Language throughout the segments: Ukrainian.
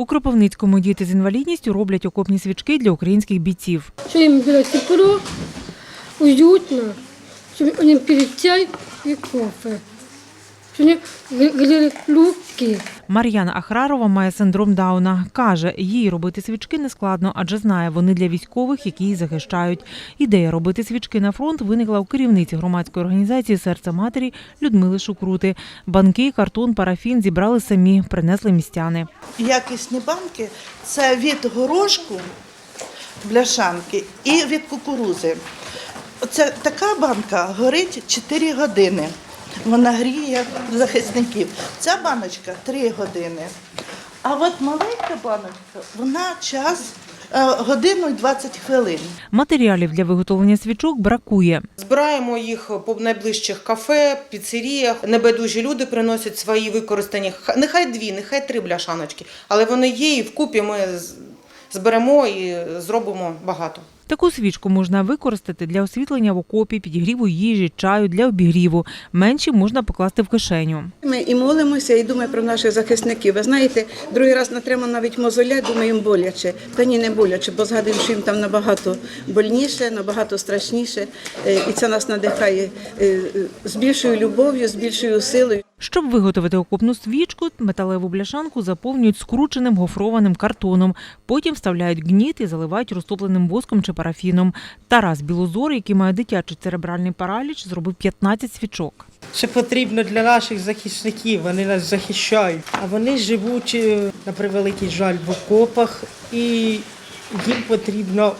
У Кропивницькому діти з інвалідністю роблять окопні свічки для українських бійців. Що їм было тепло, уютно, щоб вони перед чай і кофе. Руки. Мар'яна Ахрарова має синдром Дауна. Каже, їй робити свічки не складно, адже знає, вони для військових, які їх захищають. Ідея робити свічки на фронт виникла у керівниці громадської організації Серце матері Людмили Шукрути. Банки, картон, парафін зібрали самі, принесли містяни. якісні банки це від горошку бляшанки і від кукурузи. Це така банка горить 4 години. Вона гріє захисників. Ця баночка 3 години. А от маленька баночка, вона час е, годину і 20 хвилин. Матеріалів для виготовлення свічок бракує. Збираємо їх по найближчих кафе, піцеріях. Небайдужі люди приносять свої використані. ха- Нехай дві, нехай три бляшаночки, але вони є, і вкупі ми з- зберемо і зробимо багато. Таку свічку можна використати для освітлення в окопі, підігріву їжі, чаю, для обігріву. Менші можна покласти в кишеню. Ми і молимося, і думаємо про наших захисників. Ви знаєте, другий раз натремо навіть мозоля, думаємо боляче. Та ні, не боляче, бо згадуємо, що їм там набагато больніше, набагато страшніше. Е, І це нас надихає е, е, з більшою любов'ю, з більшою силою. Щоб виготовити окопну свічку, металеву бляшанку заповнюють скрученим гофрованим картоном. Потім вставляють гніт і заливають розтопленим воском чи парафіном. Тарас Білозор, який має дитячий церебральний параліч, зробив 15 свічок. Це потрібно для наших захисників, вони нас захищають. А вони живуть, е, на превеликий жаль, в окопах, і їм потрібно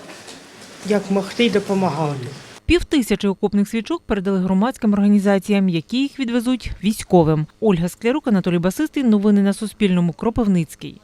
як могти допомагати. Півтисячі окопних свічок передали громадським організаціям, які їх відвезуть військовим. Ольга Склярук, Анатолій Басистий. Новини на Суспільному. Кропивницький.